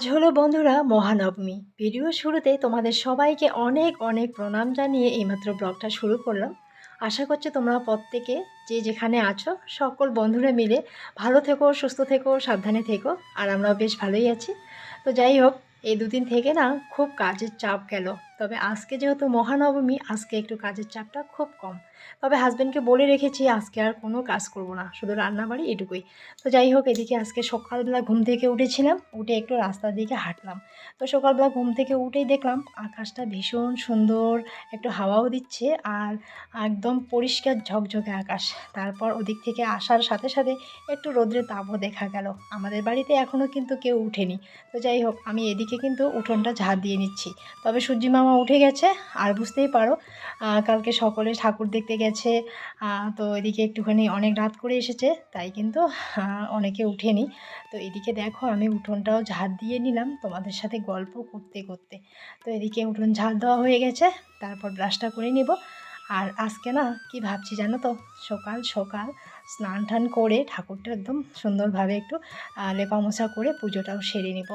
আজ হলো বন্ধুরা মহানবমী। ভিডিও শুরুতে তোমাদের সবাইকে অনেক অনেক প্রণাম জানিয়ে এইমাত্র ব্লগটা শুরু করলাম। আশা করছি তোমরা প্রত্যেকে যে যেখানে আছো, সকল বন্ধুরা মিলে ভালো থেকো, সুস্থ থেকো, সাবধানে থেকো, আর আমরাও বেশ ভালোই আছি। তো যাই হোক, এই দুদিন থেকে না খুব কাজের চাপ গেল। তবে আজকে যেহেতু মহানবমী, আজকে একটু কাজের চাপটা খুব কম। তবে হাজব্যান্ডকে বলে রেখেছি, আজকে আর কোনো কাজ করব না, শুধু রান্নাবাড়ি এটুকুই। তো যাই হোক, এদিকে আজকে সকালবেলা ঘুম থেকে উঠেছিলাম, উঠে একটু রাস্তার দিকে হাঁটলাম। তো সকালবেলা ঘুম থেকে উঠেই দেখলাম আকাশটা ভীষণ সুন্দর, একটু হাওয়াও দিচ্ছে আর একদম পরিষ্কার ঝকঝকে আকাশ। তারপর ওদিক থেকে আসার সাথে সাথে একটু রোদ্রের তাপও দেখা গেল। আমাদের বাড়িতে এখনও কিন্তু কেউ উঠেনি। তো যাই হোক, আমি এদিকে কিন্তু উঠোনটা ঝাড় দিয়ে নিচ্ছি। তবে সূর্যি উঠে গেছে আর বুঝতেই পারো কালকে সকলে ঠাকুর দেখতে গেছে তো এদিকে একটুখানি অনেক রাত করে এসেছে তাই কিন্তু অনেকে উঠেনি। তো এদিকে দেখো আমি উঠোনটাও ঝাড় দিয়ে নিলাম তোমাদের সাথে গল্প করতে করতে। তো এদিকে উঠোন ঝাড় দেওয়া হয়ে গেছে তারপর ব্রাশটা করে নেব। আর আজকে না কি ভাবছি জানো তো? সকাল সকাল স্নান টান করে ঠাকুরটা একদম সুন্দরভাবে একটু আহ, লেপা মোছা করে পুজোটাও সেরে নিব।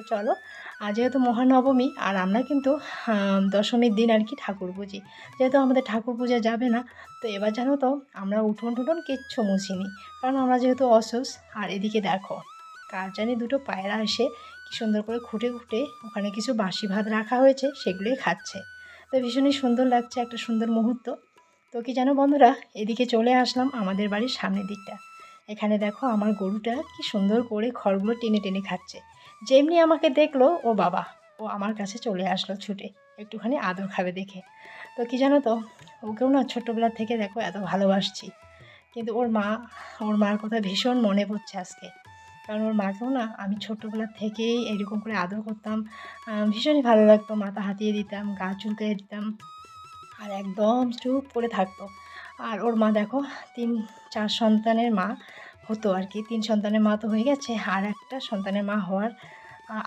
তো চলো আর যেহেতু মহানবমী, আর আমরা কিন্তু দশমীর দিন আর কি ঠাকুর পুজি। যেহেতু আমাদের ঠাকুর পূজা যাবে না, তো এবার জানো তো, আমরা উঠোন টুটন কিচ্ছু মুছিনি। কারণ আমরা যেহেতু অসুস আর এদিকে দেখো, কার জানি দুটো পায়রা এসে কি সুন্দর করে খুঁটে খুঁটে ওখানে কিছু বাসি ভাত রাখা হয়েছে, সেগুলোই খাচ্ছে। তো ভীষণই সুন্দর লাগছে একটা সুন্দর মুহূর্ত। তো কি জানো বন্ধুরা, এদিকে চলে আসলাম আমাদের বাড়ির সামনের দিকটা। এখানে দেখো আমার গরুটা কি সুন্দর করে খড়গুলো টেনে টেনে খাচ্ছে। যেমনি আমাকে দেখল, ও বাবা, ও আমার কাছে চলে আসলো ছুটে। একটুখানি আদর খাবে দেখে। তো কি জানো তো, ওকেও না ছোটোবেলা থেকে দেখো এত ভালোবাসছি। কিন্তু ওর মা, ওর মার কথা ভীষণ মনে পড়ছে আজকে। কারণ ওর মাকেও না আমি ছোটোবেলা থেকেই এরকম করে আদর করতাম। ভীষণই ভালো লাগতো, মাথা হাতিয়ে দিতাম, গা চুলকে দিতাম। আর একদম চুপ করে থাকতো। আর ওর মা দেখো, তিন, চার সন্তানের মা হতো আর কি। তিন সন্তানের মা তো হয়ে গেছে। আর একটা সন্তানের মা হওয়ার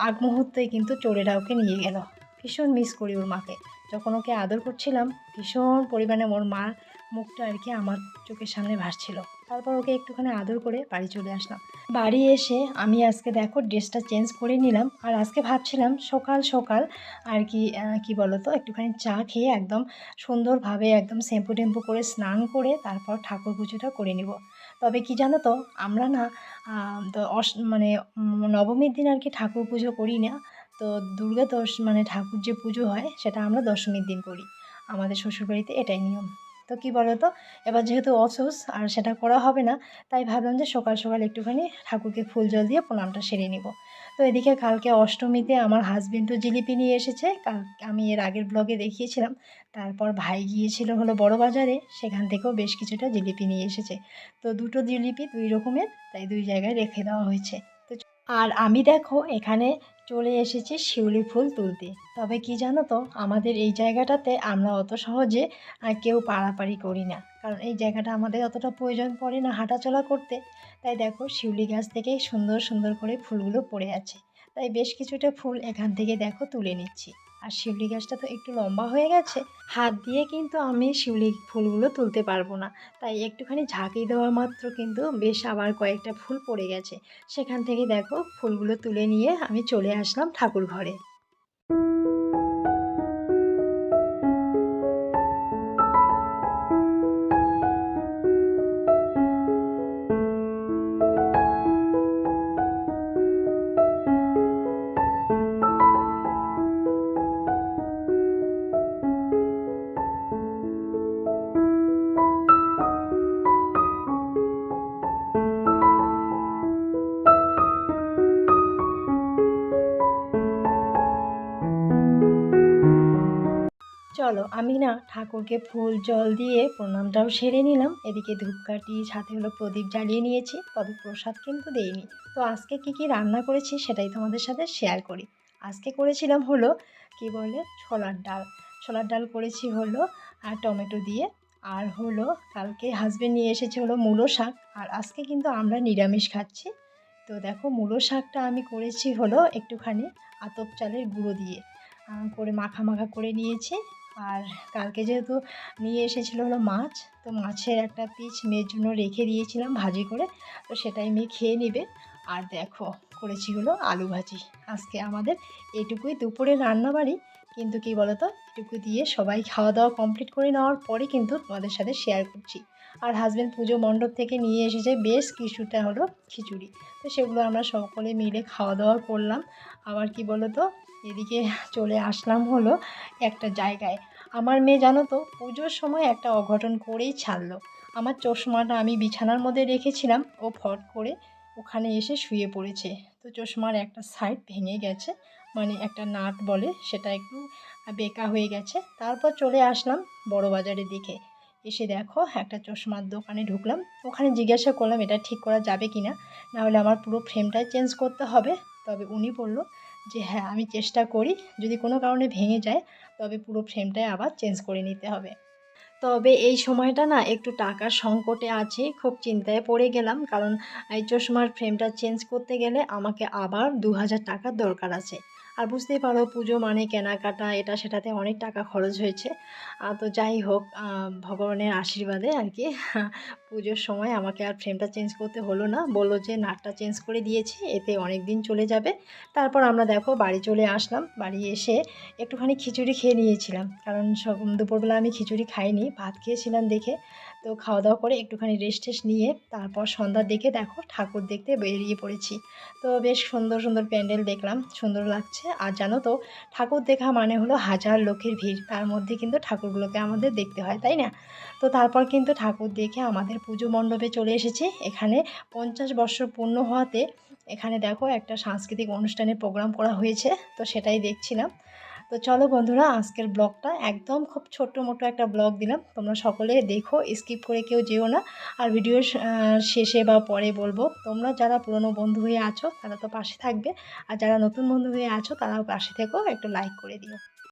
আগ মুহূর্তেই কিন্তু চোরেরা ওকে নিয়ে গেল। ভীষণ মিস করি ওর মাকে। যখন ওকে আদর করছিলাম, ভীষণ পরিমাণে ওর মার মুখটা আর কি আমার চোখের সামনে ভাসছিল। তারপর ওকে একটুখানি আদর করে বাড়ি চলে আসলাম। বাড়ি এসে আমি আজকে দেখো ড্রেসটা চেঞ্জ করে নিলাম। আর আজকে ভাবছিলাম সকাল সকাল আর কি কি বলো তো একটুখানি চা খেয়ে একদম সুন্দরভাবে একদম শ্যাম্পু টেম্পু করে স্নান করে তারপর ঠাকুর পুজোটা করে নিব। তবে কি জানো তো, আমরা না তো অস- মানে নবমীর দিন আর কি ঠাকুর পুজো করি না। তো দুর্গা দশ মানে ঠাকুর যে পুজো হয়, সেটা আমরা দশমীর দিন করি। আমাদের শ্বশুরবাড়িতে এটাই নিয়ম। তো কী বলো তো এবার যেহেতু অসুস আর সেটা করা হবে না, তাই ভাবলাম যে সকাল সকাল একটুখানি ঠাকুরকে ফুল জল দিয়ে প্রণামটা সেরে নিব। তো এদিকে কালকে অষ্টমীতে আমার হাজবেন্ডও জিলিপি নিয়ে এসেছে। কাল আমি এর আগের ব্লগে দেখিয়েছিলাম। তারপর ভাই গিয়েছিল হলো বড় বাজারে। সেখান থেকেও বেশ কিছুটা জিলিপি নিয়ে এসেছে। তো দুটো জিলিপি দুই রকমের, তাই দুই জায়গায় রেখে দেওয়া হয়েছে। তো আর আমি দেখো, এখানে চলে এসেছি শিউলি ফুল তুলতে। তবে কি জানো তো, আমাদের এই জায়গাটাতে আমরা অত সহজে আর কেউ পাড়াপাড়ি করি না। কারণ এই জায়গাটা আমাদের অতটা প্রয়োজন পড়ে না হাঁটাচলা করতে। তাই দেখো, শিউলি গাছ থেকে সুন্দর সুন্দর করে ফুলগুলো পড়ে আছে। তাই বেশ কিছুটা ফুল এখান থেকে দেখো তুলে নিচ্ছি। আর শিউলি গাছটা তো একটু লম্বা হয়ে গেছে, হাত দিয়ে কিন্তু আমি শিউলি ফুলগুলো তুলতে পারব না। তাই একটুখানি ঝাঁকি দেওয়া মাত্র কিন্তু বেশ আবার কয়েকটা ফুল পড়ে গেছে। সেখান থেকে দেখো ফুলগুলো তুলে নিয়ে আমি চলে আসলাম ঠাকুর ঘরে। চলো, আমি না ঠাকুরকে ফুল জল দিয়ে প্রণামটাও সেরে নিলাম। এদিকে ধূপকাঠি, সাথে হলো প্রদীপ জ্বালিয়ে নিয়েছি, তবে প্রসাদ কিন্তু দেইনি। তো আজকে কি কি রান্না করেছি সেটাই তোমাদের সাথে শেয়ার করি। আজকে করেছিলাম হলো, কি বলে, ছোলার ডাল। ছোলার ডাল করেছি হলো, আর টমেটো দিয়ে। আর হলো কালকে হাজবেন্ড নিয়ে এসেছে হলো মূলো শাক। আর আজকে কিন্তু আমরা নিরামিষ খাচ্ছি। তো দেখো, মূলো শাকটা আমি করেছি হলো একটুখানি আতপ চালের গুঁড়ো দিয়ে। করে মাখা মাখা করে নিয়েছি। আর কালকে যেহেতু নিয়ে এসেছিল হলো মাছ, তো মাছের একটা পিস মেয়ের জন্য রেখে দিয়েছিলাম ভাজি করে, তো সেটাই মেয়ে খেয়ে নেবে। আর দেখো, করেছি হলো আলু ভাজি। আজকে আমাদের এটুকুই দুপুরে রান্নাবাড়ি, কিন্তু কি বলতো, এটুকু দিয়ে সবাই খাওয়া দাওয়া কমপ্লিট করে নেওয়ার পরে কিন্তু তোমাদের সাথে শেয়ার করছি। আর হাজব্যান্ড পুজো মণ্ডপ থেকে নিয়ে এসেছে বেশ কিছুটা হলো খিচুড়ি। তো সেগুলো আমরা সকলে মিলে খাওয়া দাওয়া করলাম। আবার কি বলতো এদিকে চলে আসলাম হলো একটা জায়গায়। আমার মেয়ে জানো তো, পুজোর সময় একটা অঘটন করেই ছাড়লো। আমার চশমাটা আমি বিছানার মধ্যে রেখেছিলাম, ও ফট করে ওখানে এসে শুয়ে পড়েছে। তো চশমার একটা সাইড ভেঙে গেছে মানে একটা নাট বলে, সেটা একটু বেকা হয়ে গেছে। তারপর চলে আসলাম বড় বাজারের দিকে। এসে দেখো একটা চশমার দোকানে ঢুকলাম। ওখানে জিজ্ঞাসা করলাম, এটা ঠিক করা যাবে কি না নাহলে আমার পুরো ফ্রেমটাই চেঞ্জ করতে হবে। তবে উনি বলল যে হ্যাঁ আমি চেষ্টা করি, যদি কোনো কারণে ভেঙে যায়, তবে পুরো ফ্রেমটাই আবার চেঞ্জ করে নিতে হবে। তবে এই সময়টা না একটু টাকার সংকটে আছি, খুব চিন্তায় পড়ে গেলাম, কারণ এই চশমার ফ্রেমটা চেঞ্জ করতে গেলে আমাকে আবার দু হাজার টাকার দরকার আছে। আর বুঝতেই পারো, পুজো মানে কেনাকাটা, এটা সেটাতে অনেক টাকা খরচ হয়েছে। তো যাই হোক ভগবানের আশীর্বাদে আর কি পুজোর সময় আমাকে আর ফ্রেমটা চেঞ্জ করতে হলো না। বলল যে, নাটটা চেঞ্জ করে দিয়েছে, এতে অনেক দিন চলে যাবে। তারপর আমরা দেখো বাড়ি চলে আসলাম। বাড়ি এসে একটুখানি খিচুড়ি খেয়ে নিয়েছিলাম। কারণ সব দুপুরবেলা আমি খিচুড়ি খাইনি, ভাত খেয়েছিলাম দেখে। তো খাওয়া দাওয়া করে একটুখানি রেস্ট টেস্ট নিয়ে তারপর সন্ধ্যার দিকে দেখো ঠাকুর দেখতে বেরিয়ে পড়েছি। তো বেশ সুন্দর সুন্দর প্যান্ডেল দেখলাম, সুন্দর লাগছে। আর জানো তো, ঠাকুর দেখা মানে হলো হাজার লোকের ভিড়। তার মধ্যে কিন্তু ঠাকুরগুলোকে আমাদের দেখতে হয়, তাই না? তো তারপর কিন্তু ঠাকুর দেখে আমাদের পুজো মণ্ডপে চলে এসেছি। এখানে পঞ্চাশ বছর পূর্ণ হওয়াতে এখানে দেখো একটা সাংস্কৃতিক অনুষ্ঠানের প্রোগ্রাম করা হয়েছে, তো সেটাই দেখছিলাম। তো চলো বন্ধুরা, আজকের ব্লগটা একদম খুব ছোট্ট মোটো একটা ব্লগ দিলাম। তোমরা সকলে দেখো স্কিপ করে কেউ যেও না। আর ভিডিও শেষে বা পরে বলব, তোমরা যারা পুরনো বন্ধু হয়ে আছো, তারা তো পাশে থাকবে। আর যারা নতুন বন্ধু হয়ে আছো, তারাও পাশে থেকেও একটু লাইক করে দিও।